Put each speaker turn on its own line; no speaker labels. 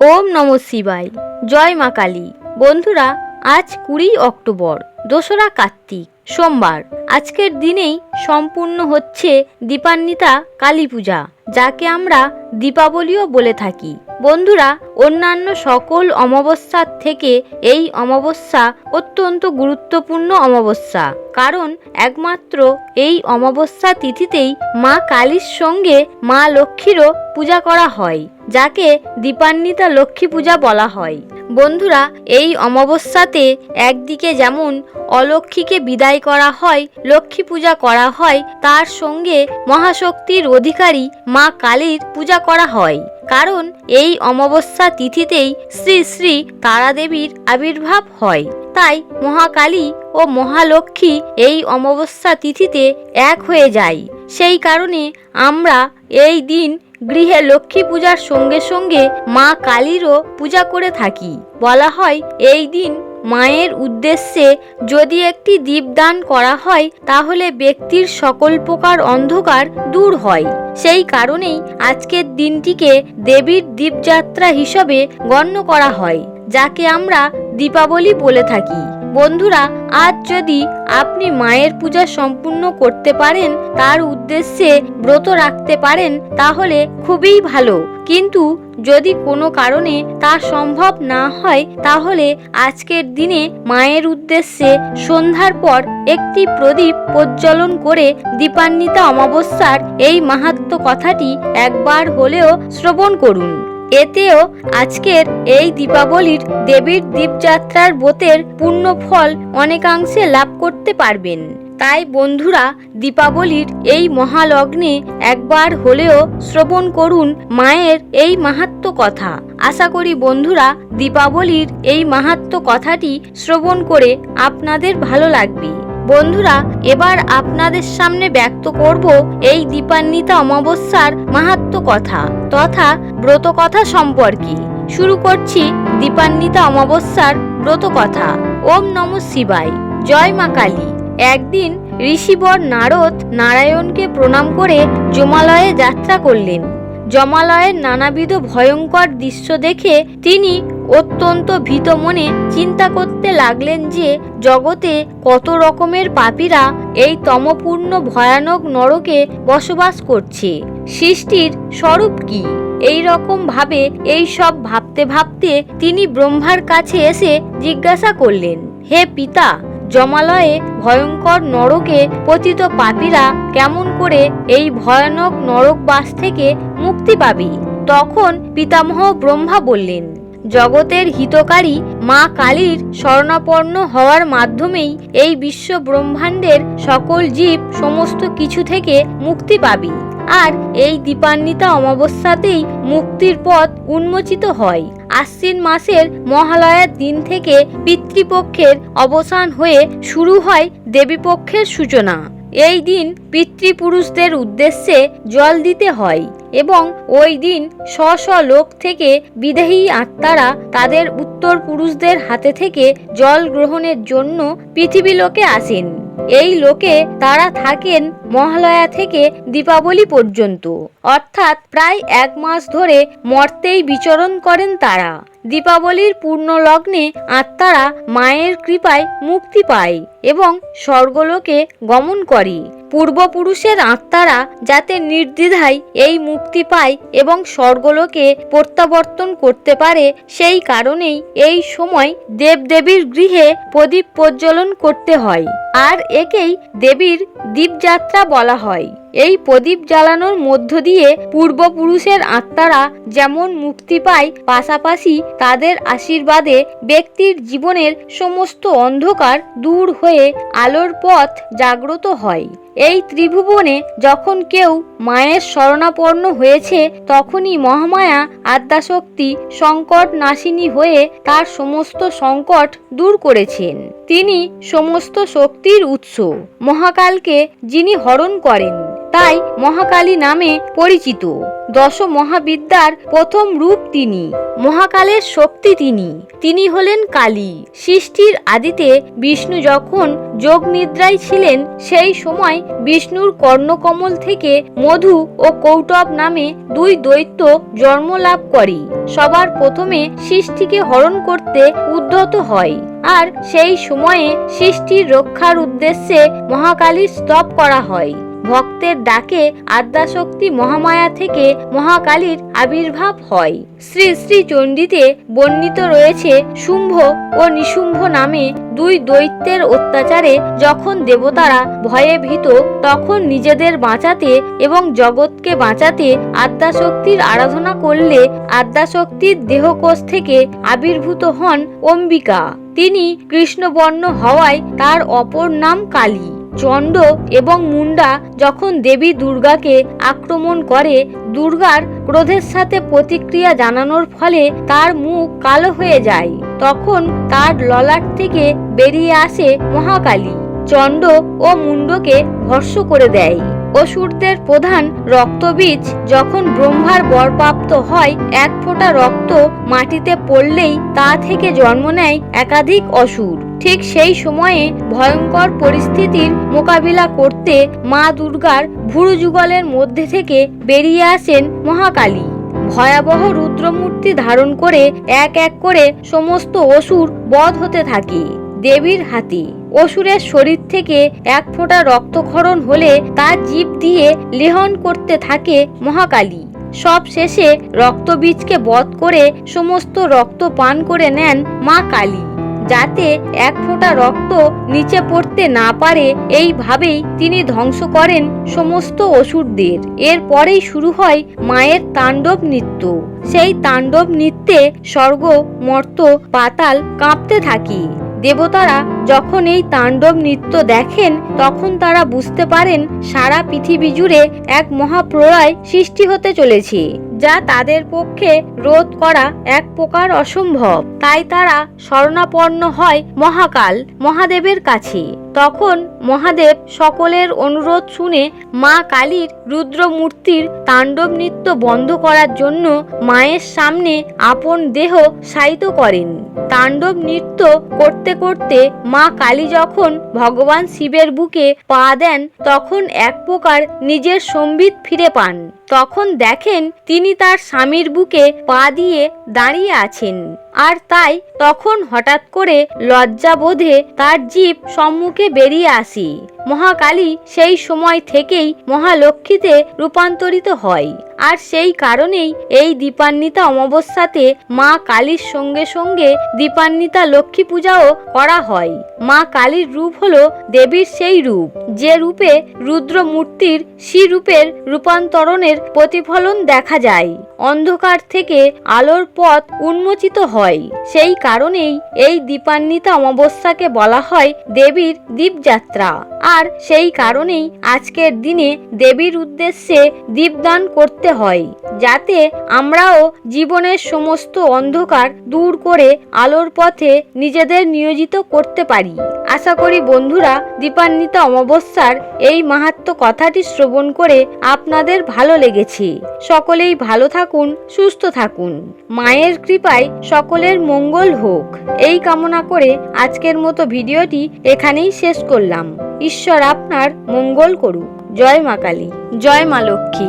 ওম নম শিবায়। জয় মা কালী। বন্ধুরা, আজ কুড়ি অক্টোবর, দোসরা কার্তিক, সোমবার। আজকের দিনেই সম্পূর্ণ হচ্ছে দীপান্বিতা কালী পূজা, যাকে আমরা দীপাবলিও বলে থাকি। বন্ধুরা, অন্যান্য সকল অমাবস্যার থেকে এই অমাবস্যা অত্যন্ত গুরুত্বপূর্ণ অমাবস্যা। কারণ, একমাত্র এই অমাবস্যা তিথিতেই মা কালীর সঙ্গে মা লক্ষ্মীরও পূজা করা হয়। যাকে দীপান্বিতা লক্ষ্মী পূজা বলা হয়। বন্ধুরা, এই অমাবস্যাতে একদিকে যেমন অলক্ষ্মীকে বিদায় করা হয়, লক্ষ্মী পূজা করা হয়, তার সঙ্গে মহাশক্তির অধিকারী মা কালীর পূজা করা হয়। কারণ, এই অমাবস্যা তিথিতেই শ্রী শ্রী তারাদেবীর আবির্ভাব হয়। তাই মহাকালী ও মহালক্ষ্মী এই অমাবস্যা তিথিতে এক হয়ে যায়। সেই কারণে আমরা এই দিন গৃহে লক্ষ্মী পূজার সঙ্গে সঙ্গে মা কালীরও পূজা করে থাকি। বলা হয়, এই দিন মায়ের উদ্দেশ্যে যদি একটি দীপদান করা হয়, তাহলে ব্যক্তির সকল প্রকার অন্ধকার দূর হয়। সেই কারণেই আজকের দিনটিকে দেবীর দীপযাত্রা হিসাবে গণ্য করা হয়, যাকে আমরা দীপাবলি বলে থাকি। বন্ধুরা, আজ যদি আপনি মায়ের পূজা সম্পূর্ণ করতে পারেন, তার উদ্দেশ্যে ব্রত রাখতে পারেন, তাহলে খুবই ভালো। কিন্তু যদি কোনো কারণে তা সম্ভব না হয়, তাহলে আজকের দিনে মায়ের উদ্দেশ্যে সন্ধ্যার পর একটি প্রদীপ প্রজ্বলন করে দীপান্বিতা অমাবস্যার এই মাহাত্ম কথাটি একবার হলেও শ্রবণ করুন। এতেও আজকের এই দীপাবলির দেবীর দীপযাত্রার ব্রতের পূর্ণ ফল অনেকাংশে লাভ করতে পারবেন। তাই বন্ধুরা, দীপাবলির এই মহালগ্নে একবার হলেও শ্রবণ করুন মায়ের এই মাহাত্ম কথা। আশা করি বন্ধুরা, দীপাবলির এই মাহাত্ম কথাটি শ্রবণ করে আপনাদের ভালো লাগবে। বন্ধুরা, এবার আপনাদের সামনে ব্যক্ত করব এই দীপান্বিতা অমাবস্যার মাহাত্ম কথা তথা ব্রত কথা সম্পর্কে। শুরু করছি দীপান্বিতা অমাবস্যার ব্রত কথা ওম নম শিবাই জয় মা কালী। একদিন ঋষিবর নারদ নারায়ণকে প্রণাম করে জমালয়ে যাত্রা করলেন। জমালয়ের নানাবিধ ভয়ঙ্কর দৃশ্য দেখে তিনি অত্যন্ত ভীত মনে চিন্তা করতে লাগলেন যে, জগতে কত রকমের পাপীরা এই তমপূর্ণ ভয়ানক নরকে বসবাস করছে। সৃষ্টির স্বরূপ কি? এই রকম ভাবে এই সব ভাবতে ভাবতে তিনি ব্রহ্মার কাছে এসে জিজ্ঞাসা করলেন, হে পিতা, জমালয়ে ভয়ঙ্কর নরকে পতিত পাপীরা কেমন করে এই ভয়ানক নরকবাস থেকে মুক্তি পাবি? তখন পিতামহ ব্রহ্মা বললেন জগতের হিতকারী মা কালীর স্বর্ণাপন্ন হওয়ার মাধ্যমেই এই বিশ্ব ব্রহ্মাণ্ডের সকল জীব সমস্ত কিছু থেকে মুক্তি পাবি। আর এই দীপান্বিতা অমাবস্যাতেই মুক্তির পথ উন্মোচিত হয়। আশ্বিন মাসের মহালয়ার দিন থেকে পিতৃপক্ষের অবসান হয়ে শুরু হয় দেবীপক্ষের সূচনা। এই দিন পিতৃপুরুষদের উদ্দেশ্যে জল দিতে হয়। এবং ওই দিন স্ব স্ব লোক থেকে বিদেহী আত্মারা তাদের উত্তর পুরুষদের হাতে থেকে জল গ্রহণের জন্য পৃথিবী লোকে আসেন। এই লোকে তারা থাকেন মহালয়া থেকে দীপাবলি পর্যন্ত। অর্থাৎ প্রায় এক মাস ধরে মর্তেই বিচরণ করেন তারা। দীপাবলির পূর্ণ লগ্নে আত্মারা মায়ের কৃপায় মুক্তি পায় এবং স্বর্গলোকে গমন করে। পূর্বপুরুষের আত্মারা যাতে নির্দ্বিধায় এই মুক্তি পায় এবং স্বর্গলোকে প্রত্যাবর্তন করতে পারে, সেই কারণেই এই সময় দেবদেবীর গৃহে প্রদীপ প্রজ্বলন করতে হয়। আর একেই দেবীর দ্বীপযাত্রা বলা হয়। এই প্রদীপ জ্বালানোর মধ্য দিয়ে পূর্বপুরুষের আত্মারা যেমন মুক্তি পায়, পাশাপাশি তাদের আশীর্বাদে ব্যক্তির জীবনের সমস্ত অন্ধকার দূর হয়ে আলোর পথ জাগ্রত হয়। এই ত্রিভুবনে যখন কেউ মায়ের শরণাপন্ন হয়েছে, তখনই মহামায়া, আদ্যাশক্তি, সংকট নাশিনী হয়ে তার সমস্ত সংকট দূর করেছেন। তিনি সমস্ত শক্তির উৎস। মহাকালকে যিনি হরণ করেন তাই মহাকালী নামে পরিচিত। দশ মহাবিদ্যার প্রথম রূপ তিনি। মহাকালের শক্তি তিনি। তিনি হলেন কালী। সৃষ্টির আদিতে বিষ্ণু যখন যোগ নিদ্রায় ছিলেন, সেই সময় বিষ্ণুর কর্ণকমল থেকে মধু ও কৌটব নামে দুই দৈত্য জন্ম লাভ করে। সবার প্রথমে সৃষ্টিকে হরণ করতে উদ্যত হয় আর সেই সময়ে সৃষ্টির রক্ষার উদ্দেশ্যে মহাকালীর স্তব করা হয়। ভক্তের ডাকে আদ্যাশক্তি মহামায়া থেকে মহাকালীর আবির্ভাব হয়। শ্রী শ্রী চণ্ডীতে বর্ণিত রয়েছে শুম্ভ ও নিশুম্ভ নামে দুই দৈত্যের অত্যাচারে যখন দেবতারা ভয়ে ভীত, তখন নিজেদের বাঁচাতে এবং জগৎকে বাঁচাতে আদ্যাশক্তির আরাধনা করলে আদ্যাশক্তির দেহকোষ থেকে আবির্ভূত হন অম্বিকা। তিনি কৃষ্ণবর্ণ হওয়ায় তার অপর নাম কালী। চণ্ড এবং মুন্ডা যখন দেবী দুর্গাকে আক্রমণ করে, দুর্গার ক্রোধের সাথে প্রতিক্রিয়া জানানোর ফলে তার মুখ কালো হয়ে যায়। তখন তার ললাট থেকে বেরিয়ে আসে মহাকালী। চণ্ড ও মুন্ডকে ভর্ষ করে দেয়। অসুরদের প্রধান রক্তবীজ যখন ব্রহ্মার বরপ্রাপ্ত হয়, এক ফোঁটা রক্ত মাটিতে পড়লেই তা থেকে জন্ম নেয় একাধিক অসুর। ঠিক সেই সময়ে ভয়ঙ্কর পরিস্থিতির মোকাবিলা করতে মা দুর্গার ভুরু যুগলের মধ্যে থেকে বেরিয়ে আসেন মহাকালী। ভয়াবহ রুদ্রমূর্তি ধারণ করে এক এক করে সমস্ত অসুর বধ হতে থাকে। দেবীর হাতি। অসুরের শরীর থেকে এক ফোঁটা রক্তক্ষরণ হলে তা জীব দিয়ে লেহন করতে থাকে মহাকালী। সব শেষে রক্তবীজকে বধ করে সমস্ত রক্ত পান করে নেন মা কালী, যাতে এক ফোঁটা রক্ত নিচে পড়তে না পারে। এইভাবেই তিনি ধ্বংস করেন সমস্ত অসুরদের। এরপরেই শুরু হয় মায়ের তাণ্ডব নৃত্য। সেই তাণ্ডব নৃত্যে স্বর্গ, মর্ত, পাতাল কাঁপতে থাকে। দেবতারা যখন এই তাণ্ডব নৃত্য দেখেন, তখন তারা বুঝতে পারেন সারা পৃথিবী জুড়ে এক মহাপ্রলয় সৃষ্টি হতে চলেছে, যা তাদের পক্ষে রোধ করা এক প্রকার অসম্ভব। তাই তারা শরণাপন্ন হয় মহাকাল, মহাদেবের কাছে। তখন মহাদেব সকলের অনুরোধ শুনে মা কালীর রুদ্র মূর্তির তাণ্ডব নৃত্য বন্ধ করার জন্য মায়ের সামনে আপন দেহ শায়িত করেন। তাণ্ডব নৃত্য করতে করতে মা কালী যখন ভগবান শিবের বুকে পা দেন, তখন এক প্রকার নিজের সম্বিত ফিরে পান। তখন দেখেন তিনি তার স্বামীর বুকে পা দিয়ে দাঁড়িয়ে আছেন। আর তাই তখন হঠাৎ করে লজ্জা বোধে তার জীব সম্মুখে বেরিয়ে আসি। মহাকালী সেই সময় থেকেই মহালক্ষ্মীতে রূপান্তরিত হয়। আর সেই কারণেই এই দীপান্বিতা অমাবস্যাতে মা কালীর সঙ্গে সঙ্গে দীপান্বিতা লক্ষ্মী পূজাও করা হয়। মা কালীর রূপ হলো দেবীর সেই রূপ, যে রূপে রুদ্র মূর্তির শ্রী রূপের রূপান্তরণের প্রতিফলন দেখা যায়। অন্ধকার থেকে আলোর পথ উন্মোচিত হয়। সেই কারণেই এই দীপান্বিতা অমাবস্যাকে বলা হয় দেবীর দীপযাত্রা। আর সেই কারণেই আজকের দিনে দেবীর উদ্দেশ্যে দীপদান করতে হয়, যাতে আমরাও জীবনের সমস্ত অন্ধকার দূর করে আলোর পথে নিজেদের নিয়োজিত করতে পারি। আশা করি বন্ধুরা, দীপান্বিতা অমাবস্যার এই মাহাত্ম কথাটি শ্রবণ করে আপনাদের ভালো লেগেছে। সকলেই ভালো থাকুন, সুস্থ থাকুন। মায়ের কৃপায় সকলের মঙ্গল হোক। এই কামনা করে আজকের মতো ভিডিওটি এখানেই শেষ করলাম। ঈশ্বর আপনার মঙ্গল করুক। জয় মা কালী। জয় মা লক্ষ্মী।